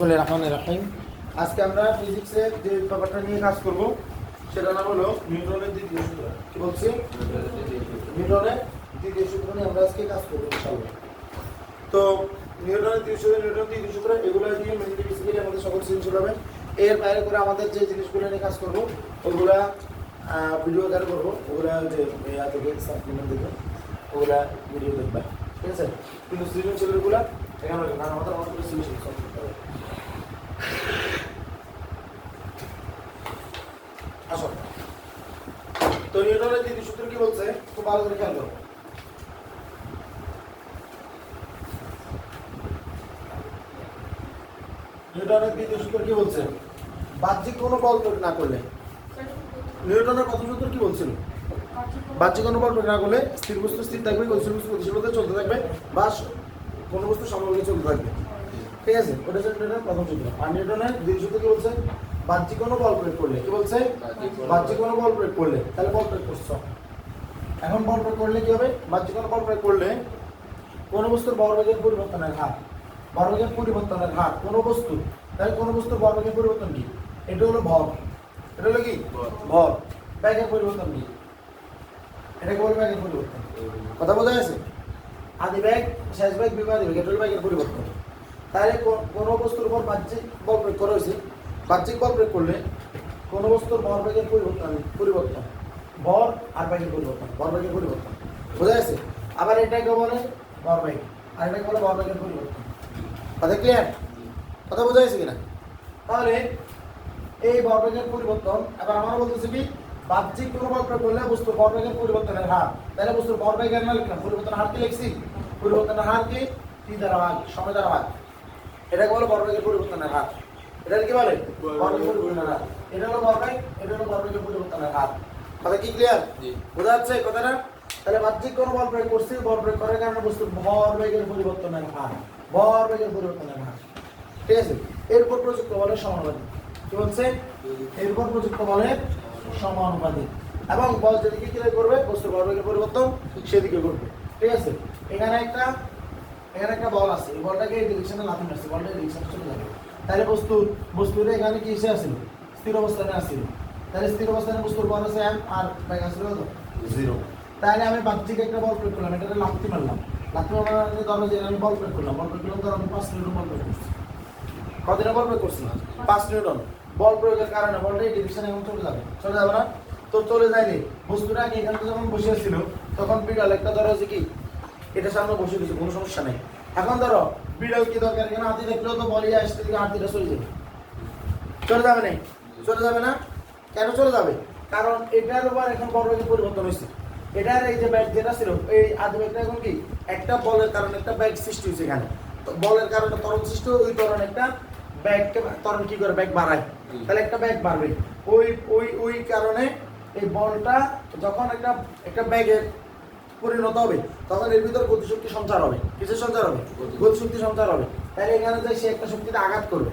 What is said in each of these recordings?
রাহিম। আজকে আমরা ফিজিক্সের যে ব্যাপারটা নিয়ে কাজ করব সেটা নাম হলো নিউটনের দ্বিতীয় সূত্র। কি বলছি? নিউটনের দ্বিতীয় সূত্র নিয়ে আমরা আজকে কাজ করব, ইনশাআল্লাহ। তো নিউটনের দ্বিতীয় সূত্র, নিউটনের দ্বিতীয় সূত্র, এগুলো দিয়ে মেনলি বেসিক্যালি আমাদের সকল সৃজনশীল হবে। এর বাইরে করে আমাদের যে জিনিসগুলো নিয়ে কাজ করব, ওগুলা ভিডিও আকারে করব। ওগুলা যে ইয়া থেকে সাপ্লিমেন্ট থেকে, ওগুলা ভিডিও দেখবে। ঠিক আছে? কিন্তু সৃজনশীলগুলা আসো তো নিউটনের দ্বিতীয় সূত্র কি বলছে? খুব ভালো করে খেয়াল করো দ্বিতীয় সূত্র কি বলছে বাহ্যিক কোনো বল প্রয়োগ না করলে। নিউটনের প্রথম সূত্র কি বলছিল? বাহ্যিক কোনো বল না করলে স্থির বস্তু স্থির থাকবে চলতে থাকবে বা কোনো বস্তু সমবেগে চলতে থাকবে ঠিক আছে? ওটা হচ্ছে নিউটনের প্রথম সূত্র। আর নিউটনের দ্বিতীয় সূত্র কি বলছে? বাহ্যিক কোনো বল প্রয়োগ করলে। কি বলছে? বাহ্যিক কোনো বল প্রয়োগ করলে। তাহলে বল প্রয়োগ করছ। এখন বল প্রয়োগ করলে কি হবে? বাহ্যিক কোনো বল প্রয়োগ করলে কোন বস্তুর ভরবেগের পরিবর্তনের হার। ভরবেগের পরিবর্তনের হার, কোন বস্তু। তাহলে কোন বস্তুর ভরবেগের পরিবর্তন কি? এটা হলো ভর। এটা হলো কি? ভর। ব্যাগের পরিবর্তন কি? এটাকে বলে ব্যাগের পরিবর্তন। কথা বোঝা গেছে? আদি ব্যাগ, শেষ ব্যাগ বিবাদী ব্যাগ এটা ব্যাগের পরিবর্তন। তাহলে কোনো বস্তুর উপর বাহ্যিক বল প্রয়োগ করা হয়েছে। বাহ্যিক বল প্রয়োগ করলে কোনো বস্তুর ভরবেগের পরিবর্তন পরিবর্তন। ভর আর ব্যাগের পরিবর্তন ভরবেগের পরিবর্তন। বোঝা গেছে? আবার এটাকে বলে ভরবেগ আর এটাকে বলে ভরবেগের পরিবর্তন। কথা ক্লিয়ার কথা বোঝা গেছে কিনা? তাহলে এই ভরবেগের পরিবর্তন, এবার আমরা বলতেছি কি? বাহ্যিক কোনো বল প্রয়োগ করলে বস্তুর ভরবেগের পরিবর্তনের হার। তাহলে বস্তুর ভরবেগের না লিখলাম পরিবর্তনের হার কি লিখছি? পরিবর্তনের হার কি? টি দ্বারা ভাগ? সময় দ্বারা ভাগ। এটাকে বলে ভরবেগের পরিবর্তনের হার। এটা কি বলে? ভরবেগের পরিবর্তনের হার। এটা হলো ভরবেগ এটা হলো ভরবেগের পরিবর্তনের হার। কথা কি ক্লিয়ার জি। বোঝা যাচ্ছে কথাটা? তাহলে বাহ্যিক কোনো বল প্রয়োগ করছি বল প্রয়োগ করার কারণে বস্তুর ভরবেগের পরিবর্তনের হার। ভরবেগের পরিবর্তনের হার। ঠিক আছে? এরপর প্রযুক্ত বলে সমানুপাতিক কি বলছে? এরপর প্রযুক্ত বলে সমানুপাতিক। এবং বল যেদিকে ক্রিয়া করবে বস্তুর ভরবেগের পরিবর্তন সেদিকে করবে ঠিক আছে? এখানে একটা এখানে একটা বল আছে। এই বলটাকে এই ডিরেকশনে লাথি মারছে। বলটা এই ডিরেকশনে চলে যাবে। তাহলে বস্তু বস্তুর এখানে কি এসে আসছিল স্থির অবস্থানে আসছিল তাহলে স্থির অবস্থানে বস্তুর বল আছে এম আর ব্যাগ আসছিল কত? জিরো। তাহলে আমি বাহ্যিক একটা বল প্রয়োগ করলাম। এটাতে লাথি মারলাম। লাথি মারার ধরো যে আমি বল প্রয়োগ করলাম। বল প্রয়োগ করলাম ধরো আমি পাঁচ নিউটন বল প্রয়োগ করছি। কতটা বল প্রয়োগ করছি পাঁচ নিউটন। বল প্রয়োগের কারণে বলটা এই ডিরেকশনে এখন চলে যাবে। চলে যাবে না? তো চলে যায়নি। বস্তুটা আগে এখানে যখন বসে ছিল, তখন বিড়াল একটা ধরো যে কি? এটা সামনে বসে গেছে, কোনো সমস্যা নেই। এখন ধরো, বিড়াল কি দরকার? এখানে হাতি দেখলেও তো বলি আসতে দিকে হাতিটা চলে যাবে। চলে যাবে না চলে যাবে না? কেন চলে যাবে? কারণ এটার উপর এখন বড় পরিবর্তন হয়েছে। এটার এই যে ব্যাগ যেটা ছিল, এই আদি ব্যাগটা এখন কি? একটা বলের কারণে একটা ব্যাগ সৃষ্টি হয়েছে এখানে। বলের কারণে ত্বরণ সৃষ্টি, ওই ত্বরণ একটা ব্যাগকে ত্বরণ কি করে? ব্যাগ বাড়ায়। তাহলে একটা ব্যাগ বাড়বে। ওই ওই ওই কারণে এই বলটা যখন একটা একটা ব্যাগের পরিণত হবে তখন এর ভিতর গতিশক্তি সঞ্চার হবে। কিসের সঞ্চার হবে? গতি। গতিশক্তি সঞ্চার হবে। তাহলে এখানে যে সে একটা শক্তিতে আঘাত করবে।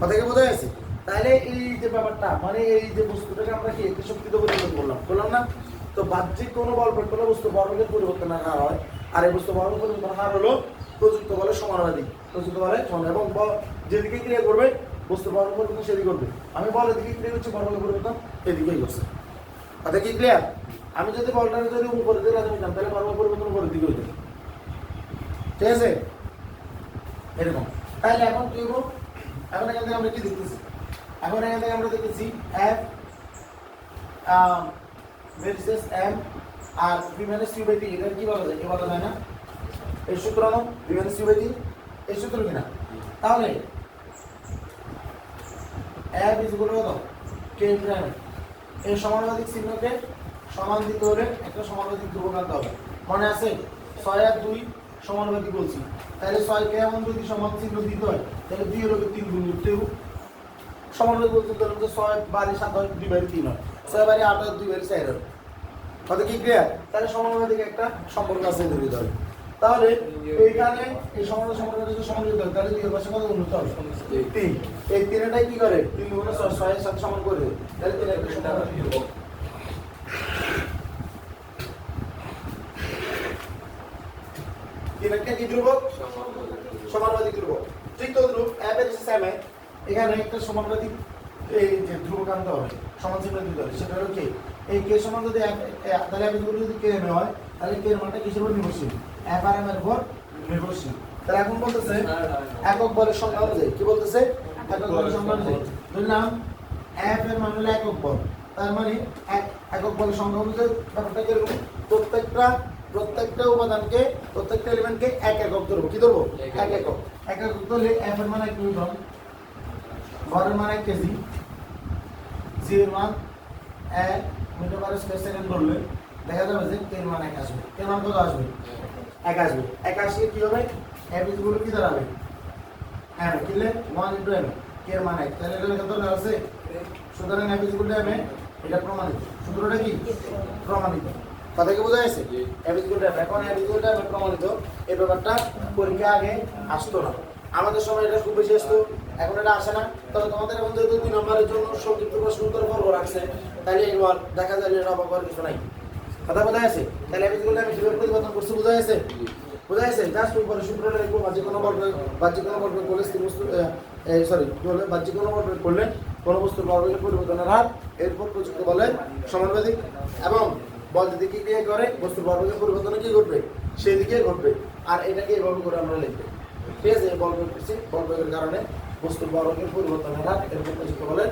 কথা কি বোঝা গেছে? তাহলে এই যে ব্যাপারটা মানে এই যে বস্তুটাকে আমরা কি একটি শক্তিতে পরিবর্তন করলাম করলাম না? তো বাহ্যিক কোনো বল প্রয়োগ করলে বস্তু বর্গের পরিবর্তনের হার হয়। আর এই বস্তু বর্গের পরিবর্তনের হার হলো প্রযুক্ত বলে সমানুপাতিক। প্রযুক্ত বলে সমান এবং যেদিকে ক্রিয়া করবে বস্তু বর্গের পরিবর্তন সেদিকে করবে। আমি বলের দিকে ক্রিয়া করছি বর্গের পরিবর্তন এদিকেই করছে। কথা কি ক্লিয়ার আমি যদি বলটাকে যদি উপরে দিয়ে রাখি নিতাম তাহলে বর্গের পরিবর্তন উপরের দিকে হইতো ঠিক আছে? এরকম। তাহলে এখন কি হব? এখন এখান থেকে আমরা কি দেখতেছি? এখন এখান থেকে আমরা দেখতেছি এফ ভার্সেস এম আর ভি মাইনাস টি এটা কি বলা যায়? কি বলা যায় না? এই সূত্র নাম V minus U by T এই সূত্র কিনা তাহলে এফ ইজ ইকুয়াল কত? কে প্রাইম এই সমানুপাতিক চিহ্নকে সমান দিতে হলে একটা সমানুপাতিক ধ্রুবক আনতে হবে। মনে আছে? ছয় আর দুই সমানুপাতিক বলছি। তাহলে ছয়কে এমন যদি সমান চিহ্ন দিতে হয়, তাহলে দুই হলো তিন গুণ তেও সমানুপাতিক বলতে যে ছয় বাড়ি সাত হয়, দুই বাড়ি তিন হয়। ছয় বাড়ি আট হয়, দুই বাড়ি চার হয়। কত কি ক্লিয়ার তাহলে সমানুপাতিক একটা সম্পর্ক আছে এদের ভিতরে তাহলে এইখানে এই সমানুপাতিক সম্পর্ক যদি সমান দিতে হয়, তাহলে দুই পাশে কত হতে হবে? তিন। এই তিনটাই কি করে? তিন গুণে ছয় সাথে সমান করে তাহলে তিন একটা সমান তিন একটা কি ধ্রুবক? সমানুপাতিক ধ্রুবক। ঠিক তো ধ্রুব এর এখানে একটা সমানুপাতি এই যে ধ্রুবকান্ত হবে, সমান চিহ্ন দিতে হবে। সেটা হলো কে এই কে সমান যদি তাহলে আমি যদি কে এম হয়, তাহলে কে এর মানটা কিসের উপর নির্ভরশীল? এফ আর এম এর উপর নির্ভরশীল। তাহলে এখন বলতেছে, একক বলের সংখ্যা অনুযায়ী। কি বলতেছে? একক বলের সংখ্যা অনুযায়ী। ধরলাম এফ এর মান হলো একক বল। তার মানে এক, একক বলের সংখ্যা অনুযায়ী ব্যাপারটা কীরকম? প্রত্যেকটা প্রত্যেকটা উপাদানকে, প্রত্যেকটা এলিমেন্টকে এক একক ধরবো। কি ধরবো? এক একক। এক একক ধরলে এফ এর মান এক নিউটন। ভরের মান এক কেজি জি এর মান এক মিটার পার স্কয়ার সেকেন্ড ধরলে দেখা যাবে যে কে এর মান এক আসবে। কে এর মান কত আসবে? এক আসবে। এক আসলে কি হবে? ইজ কি দাঁড়াবে? এম কিনলে ওয়ান ইন্টু এম কে এর মান এক। তাহলে এটা কত আছে? সুতরাং ইজ এম এটা প্রমাণিত। সূত্রটা কি? প্রমাণিত। কথা কি বোঝা যাচ্ছে এফ ইজ এখন ইজ এম প্রমাণিত। এই ব্যাপারটা পরীক্ষা আগে আসতো না। আমাদের সময় এটা খুব বেশি আসতো, এখন এটা আসে না। তবে তোমাদের এখন যেহেতু দুই নম্বরের জন্য সংক্ষিপ্ত প্রশ্ন উত্তর পর্ব রাখছে, তাহলে এবার দেখা যায় যে এটা হওয়ার কিছু নাই। কথা বোঝা যাচ্ছে তাহলে আমি ইজ আমি কীভাবে পরিবর্তন করছি, বোঝা যাচ্ছে বোঝা যাচ্ছে জাস্ট উপরে সূত্রটা লিখব বাহ্যিক কোনো বর্গ, বাহ্যিক কোনো বর্গ করলে স্থির বস্তু সরি বলে বাহ্যিক কোনো বর্গ করলে কোনো বস্তুর বর্গের পরিবর্তনের হার এরপর প্রযুক্ত বলে সমানুপাতিক এবং বল যদি কি করে, বস্তুর বর্গের পরিবর্তনে কি ঘটবে? সেই দিকে ঘটবে। আর এটাকে এভাবে করে আমরা লিখব। ঠিক আছে বল প্রয়োগ করছি বল প্রয়োগের কারণে বস্তুর বর্গের পরিবর্তনের হার এরপর প্রযুক্ত বলে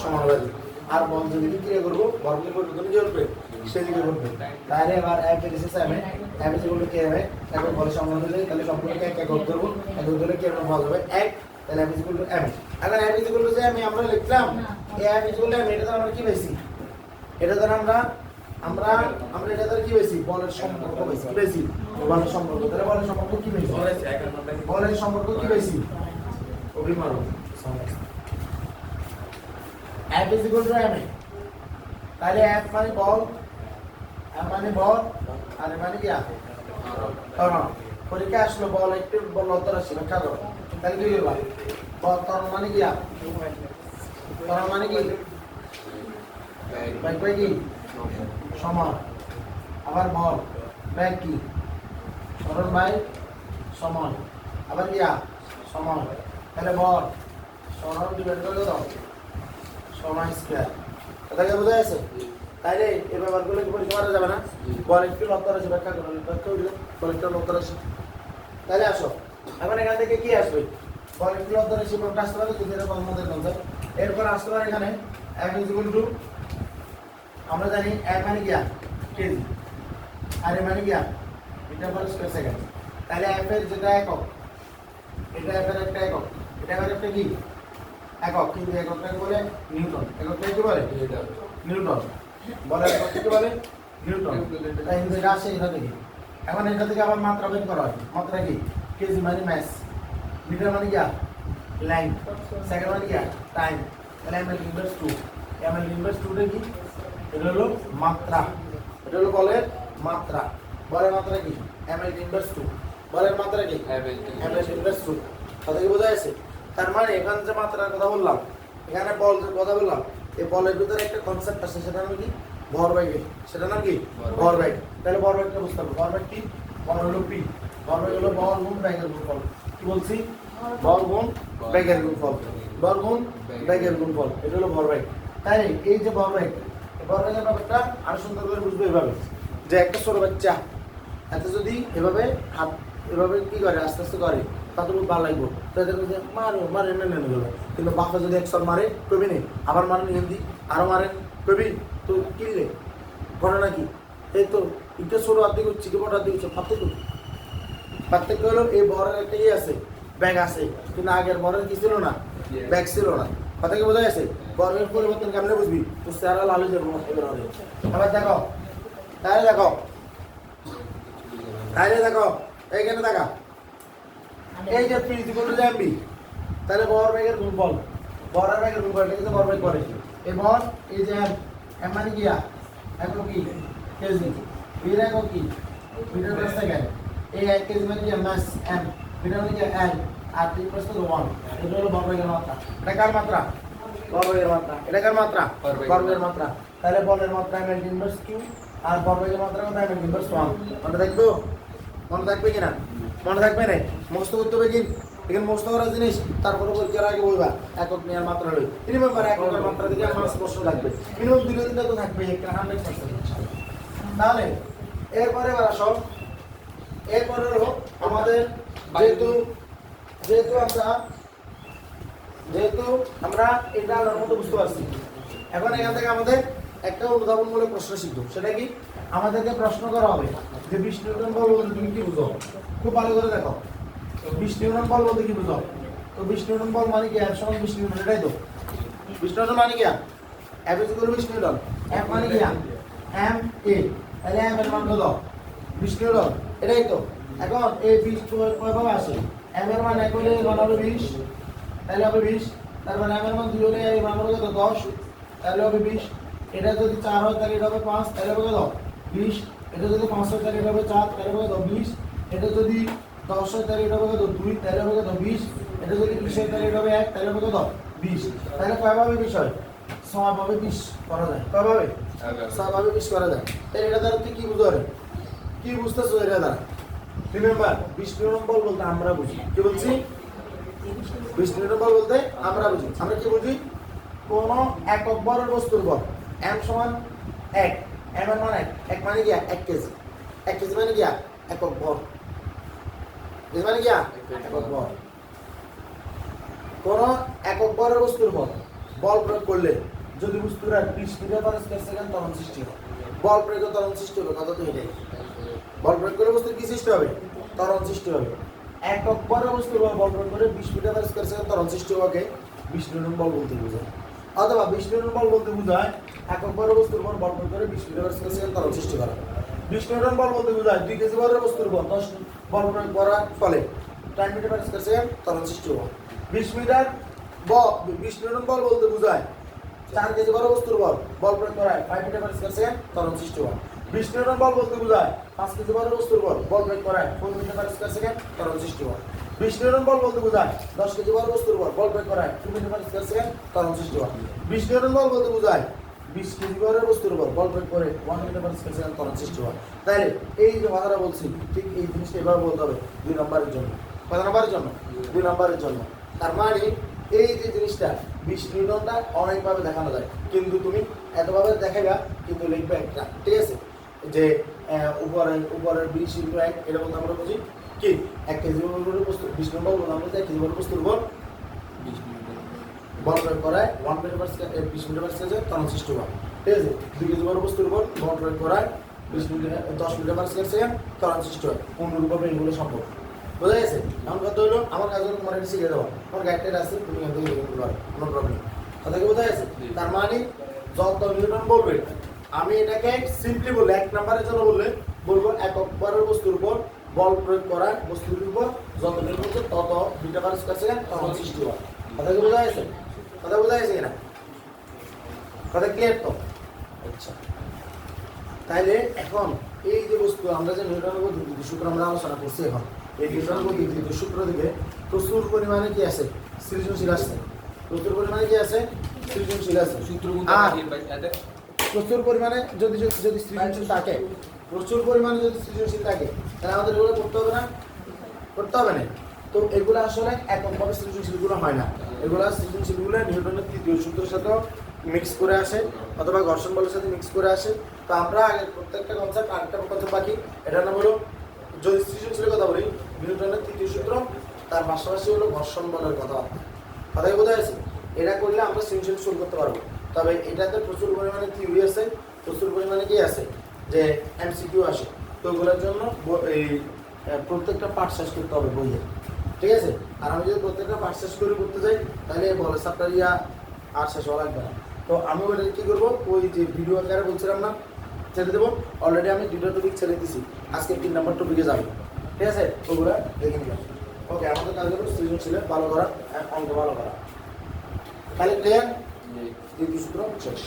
সমানুপাতিক আর বল যদি ক্রিয়া করব বর্গের পরিবর্তন কি ঘটবে সেদিকে ঘটবে তাহলে এবার এক এসে সেভেন এক এসে বলতে কে হবে এখন বলে সমান হলে তাহলে সম্পূর্ণকে এক এক করব এক ধরে কে এরকম বল হবে এক তাহলে এম ইকুয়াল টু এম এখন এম ইকুয়াল টু যে আমি আমরা লিখলাম এম ইকুয়াল টু এম এটা দ্বারা আমরা কি পেয়েছি এটা দ্বারা আমরা আমরা আমরা এটা কি পেয়েছি বলের সম্পর্ক পেয়েছি কি পেয়েছি বলের সম্পর্ক। তাহলে বলের সম্পর্ক কি পেয়েছি বলের সম্পর্ক কি পেয়েছি অভিমান F is equal to M A তাহলে এফ মানে বল এম মানে বল আর মানে কি ত্বরণ পরীক্ষা আসলো বল একটু বল উত্তর আসছে ব্যাখ্যা করো। তাহলে কি বলবা বল ত্বরণ মানে কি? ত্বরণ মানে কি? কি? সমান আবার বল ব্যাগ কি? ত্বরণ বাই সমান আবার কি সমান তাহলে বল সমান ডিভাইড করে দাও সমান স্কয়ার। কথা কি বোঝা যাচ্ছে? তাইলে এই ব্যাপারগুলো কি পরীক্ষা করা যাবে না? বল একটু লক্ষ্য আছে ব্যাখ্যা করো ব্যাখ্যা করলে বল একটু লক্ষ্য আছে। তাহলে আসো। এখন এখান থেকে কি আসবে? বল একটু লক্ষ্য আছে কোনটা আসতে পারে যদি এরকম আমাদের এরপর আসতে পারে এখানে এক ইজ ইকুয়াল টু আমরা জানি এক মানে কি কেজি। আর এ মানে কি মিটার পার স্কয়ার সেকেন্ড তাহলে এর যেটা একক, এটা এর একটা একক। এটা এর একটা কি? একক। কিন্তু এককটাকে বলে নিউটন। এককটাকে কি বলে? নিউটন। বলের কি বলে? নিউটন। তাই কিন্তু এটা আসে এটা থেকে। এখন এটা থেকে আবার মাত্রা বের করা হয়। মাত্রা কি? কেজি মানে ম্যাস মিটার মানে কি লেন্থ সেকেন্ড মানে কি টাইম তাহলে M L inverse two M L inverse টুটা কি? এটা হলো মাত্রা। এটা হলো বলের মাত্রা। বলের মাত্রা কি? এম এল ইনভার্স টু বলের মাত্রা কি? এম এল ইনভার্স টু কথা কি বোঝা যাচ্ছে তার মানে এখানে যে মাত্রার কথা বললাম এখানে বল যে কথা বললাম এই বলের ভিতরে একটা কনসেপ্ট আছে সেটা নাম কি? ভর সেটা নাম কি? ভর ব্যাগ তাহলে ভর ব্যাগটা বুঝতে হবে। ভর ব্যাগ কি? ভর হলো পি ভর ব্যাগ হলো বল গুণ ব্যাগের গুণফল। কি বলছি? বল গুণ ব্যাগের গুণফল। বল গুণ ব্যাগের গুণফল। এটা হলো ভর ব্যাগ তাই এই যে ভর ব্যাগের ব্যাপারটা আরও সুন্দর করে বুঝবে এভাবে। যে একটা ছোট বাচ্চা, এত যদি এভাবে হাত, এভাবে কি করে, আস্তে আস্তে করে তাতে খুব ভালো লাগবো। তো এদের মধ্যে মারো, মারে না নেনে গেলো কিন্তু বাপা যদি একশো মারে, কবি নেই। আবার মারেন হিন্দি, আরও মারেন কবি। তো কিনলে ঘটনা কি? এই তো এটা ছোট হাত দিকে চিকে বড় হাত দিকে পার্থক্য পার্থক্য হলো এই বরের একটা ইয়ে আছে, ব্যাগ আছে। কিন্তু আগের বরের কি ছিল না? ব্যাগ ছিল না। কথা কি বোঝা গেছে? বরের পরিবর্তন কেমনে বুঝবি? তো চেহারা লালু যাব এবার দেখো, তাহলে দেখো তাহলে দেখো এইখানে দেখা এই যে প্রিন্সিপাল যে এমবি তাহলে বর ব্যাগের গুণফল বর আর ব্যাগের গুণফল এটা কিন্তু বর ব্যাগ করে। এই বর এই যে এম মানে কি একক কি? কেজি। বির কি? মিটার পার সেকেন্ড এই এক কেজি মানে কি? মাস এম মিটার মানে কি? এল আর তিন পাঁচ তো ওয়ান এটা হলো বর ব্যাগের মাত্রা। এটা কার মাত্রা? বর ব্যাগের মাত্রা। এটা কার মাত্রা? বর ব্যাগের বর ব্যাগের মাত্রা। তাহলে বলের মাত্রা এম এল ইনভার্স কিউ আর বর ব্যাগের মাত্রা কত? এম এল ইনভার্স ওয়ান মনে থাকব? মনে থাকবে কিনা? মনে থাকবে না মুখস্থ করতে হবে কি? এখানে মোস্ত করা জিনিস তারপরে পরীক্ষার আগে বলবা একক নেওয়ার মাত্রা লই মিনিমাম আর এককের মাত্রা দিকে আমার প্রশ্ন লাগবে। মিনিমাম দুটো তিনটা তো থাকবে একটা হান্ড্রেড পার্সেন্ট তাহলে এরপরে এবার আসো। এরপরে হলো আমাদের যেহেতু যেহেতু আমরা যেহেতু আমরা এটা আলোর মতো বুঝতে পারছি। এখন এখান থেকে আমাদের একটা উদাহরণমূলক প্রশ্ন শিখব। সেটা কি? আমাদেরকে প্রশ্ন করা হবে যে বিশ নিউটন বল বলতে তুমি কি বুঝো? খুব ভালো করে দেখো। বিশ নিউটন বল বলতে কি বুঝো? তো বিশ নিউটন বল মানে কি? এক সমান বিশ নিউটন, এটাই তো। বিশ নিউটন মানে কি? এফ ইজ ইকুয়াল বিশ নিউটন। এফ মানে কি? M A. তাহলে এম এর মান কত? বিশ নিউটন। এটাই তো। এখন এই বিশ কয়ভাবে আসে? এম এর মান এক হলে মান হবে বিশ তাহলে হবে বিশ তারপরে এম এর মান দুই হলে মান হবে কত? দশ তাহলে হবে বিশ এটা যদি চার হয় তাহলে এটা হবে পাঁচ তাহলে হবে কত? বিশ এটা যদি পাঁচ হয় তাহলে এটা হবে চার তাহলে হবে কত? বিশ এটা যদি দশ হয় তাহলে এটা হবে কত? দুই তাহলে হবে কত? বিশ এটা যদি বিশ হয় তাহলে এটা হবে এক তাহলে হবে কত? বিশ তাহলে কয়ভাবে বিশ হয়? ছয়ভাবে বিশ করা যায়। কয়ভাবে ছয়ভাবে বিশ করা যায়। তাহলে এটা দ্বারা তুই কি বুঝতে কি বুঝতেছো এটা দ্বারা? রিমেম্বার বিশ নম্বর বলতে আমরা বুঝি। কি বলছি? বিশ নম্বর বলতে আমরা বুঝি। আমরা কি বুঝি? কোন একক বরের বস্তুর বল। এম সমান এক। এম এর মান এক। এক মানে কি এক কেজি। এক কেজি মানে কি একক ভর কেজি মানে কি একক ভর কোন একক বরের বস্তুর বল। বল প্রয়োগ করলে যদি বস্তুর বিশ মিটার পার সেকেন্ড তখন সৃষ্টি হয়। বল প্রয়োগে তখন সৃষ্টি হলো কথা তো এটাই। বল প্রয়োগ করে বস্তুর কি সৃষ্টি হবে? ত্বরণ সৃষ্টি হবে। একক বরের বস্তুর বল বল প্রয়োগ করে বিশ মিটার স্কয়ার সেকেন্ড ত্বরণ সৃষ্টি হওয়াকে বিশ নিউটন বল বলতে বোঝায়। অথবা বিশ নিউটন বল বলতে বোঝায়, একক বরের বস্তুর বল বল প্রয়োগ করে বিশ মিটার স্কয়ার সেকেন্ড ত্বরণ সৃষ্টি করা। বিশ নিউটন বল বলতে বোঝায়, দুই কেজি বরের বস্তুর বল দশ বল প্রয়োগ করার ফলে টাইম মিটার স্কয়ার সেকেন্ড ত্বরণ সৃষ্টি হওয়া। বিশ মিটার ব, বিশ নিউটন বল বলতে বোঝায়, চার কেজি বড় বস্তুর বল বল প্রয়োগ করায় ফাইভ মিটার স্কয়ার সেকেন্ড ত্বরণ সৃষ্টি হওয়া। বিশ নিউটন বল বলতে বোঝায়। পাঁচ কেজি বড় বস্তুর বল। বল প্রয়োগ করায় four metre per square second ত্বরণ সৃষ্টি হওয়া বিশ বল বলতে বোঝায়। দশ কেজি বড় বস্তুর বল। বল প্রয়োগ করায় two metre per square second ত্বরণ সৃষ্টি হওয়া বিশ বল বলতে বোঝায়। বিশ কেজি বড় বস্তুর বল। বল প্রয়োগ করে one metre per square second ত্বরণ সৃষ্টি হওয়া তাহলে এই যে কথাটা বলছি, ঠিক এই জিনিসটা এভাবে বলতে হবে দুই নম্বরের জন্য। কত নম্বরের জন্য? দুই নম্বরের জন্য। তার মানে এই যে জিনিসটা বিশ অনেকভাবে দেখানো যায়। কিন্তু তুমি এতভাবে দেখাইবা, কিন্তু লিখবে একটা। ঠিক আছে? যে আহ, উপরের উপরের বিশ ইন্টু এক এটা বলতে আমরা বুঝি কি? এক কেজি বড় বস্তু বিশ নম্বর বলতে আমরা এক কেজি বড় বস্তুর উপর বল। প্রয়োগ করায় ওয়ান মিটার পার সেকেন্ড বিশ মিটার পার সেকেন্ড তখন সৃষ্টি হয় ঠিক আছে? দুই কেজি বড় বস্তুর উপর বল প্রয়োগ করায় বিশ মিটার দশ মিটার পার সেকেন্ড তখন সৃষ্টি হয় অনুরূপভাবে এগুলো সম্ভব? বোঝা গেছে? এখন কথা হলো আমার কাজ হলো তোমার এটা শিখে দেওয়া। আমার গাইডটাইড আছে তুমি এখান থেকে কোনো প্রবলেম কথা কি বোঝা গেছে? তার মানে যত নিউটন বলবে আমি এটাকে সিম্পলি বলে এক নাম্বারের জন্য বললে বলব একক বারের বস্তুর উপর বল প্রয়োগ করা বস্তুর উপর যত নির্ভর করছে তত দুইটা বার স্কয়ার সেকেন্ড তখন সৃষ্টি হয়। কথা কি বোঝা গেছে? কথা বোঝা গেছে কিনা? কথা ক্লিয়ার তো? আচ্ছা। তাইলে এখন এই যে বস্তু আমরা যে নিউটনের গতিবিধি সূত্র আমরা আলোচনা করছি এখন এই নিউটনের গতিবিধি সূত্র থেকে প্রচুর পরিমাণে কি আছে? সৃজনশীল আছে। প্রচুর পরিমাণে কি আছে? সৃজনশীল আছে। আর প্রচুর পরিমাণে যদি যদি- সৃজনশীল থাকে, প্রচুর পরিমাণে যদি সৃজনশীল থাকে, তাহলে আমাদের এগুলো করতে হবে না? করতে হবে না। তো এগুলো আসলে এককভাবে সৃজনশীলগুলো হয় না। এগুলো সৃজনশীলগুলো নিউটনের তৃতীয় সূত্রের সাথেও মিক্স করে আসে, অথবা ঘর্ষণ বলের সাথে মিক্স করে আসে। তো আমরা আগে প্রত্যেকটা কনসেপ্ট আরেকটা কনসেপ্ট বাকি। এটার নাম হলো, যদি সৃজনশীলের কথা বলি, নিউটনের তৃতীয় সূত্র, তার পাশাপাশি হলো ঘর্ষণ বলের কথা। কথাই বোঝা যাচ্ছে? এটা করলে আমরা সৃজনশীল শুরু করতে পারব। তবে এটাতে প্রচুর পরিমাণে থিওরি আছে, প্রচুর পরিমাণে কি আছে? যে এমসিকিউ আসে। তো ওগুলোর জন্য এই প্রত্যেকটা পাঠ শেষ করতে হবে বইয়ে। ঠিক আছে? আর আমি যদি প্রত্যেকটা পাঠ শেষ করে করতে যাই, তাহলে বলে সাপ্তাহ ইয়া আর শেষ হওয়া লাগবে না। তো আমি ওটা কী করব? ওই যে ভিডিও আকারে বলছিলাম না, ছেড়ে দেবো। অলরেডি আমি দুটো টপিক ছেড়ে দিছি। আজকে তিন নম্বর টপিকে যাবে। ঠিক আছে? ওগুলো দেখে নিলাম। ওকে আমাদের কাজ হলো সৃজনশীলের ভালো করা অঙ্ক ভালো করা। তাহলে ক্লিয়ার দ্বিতীয় সূত্র শেষ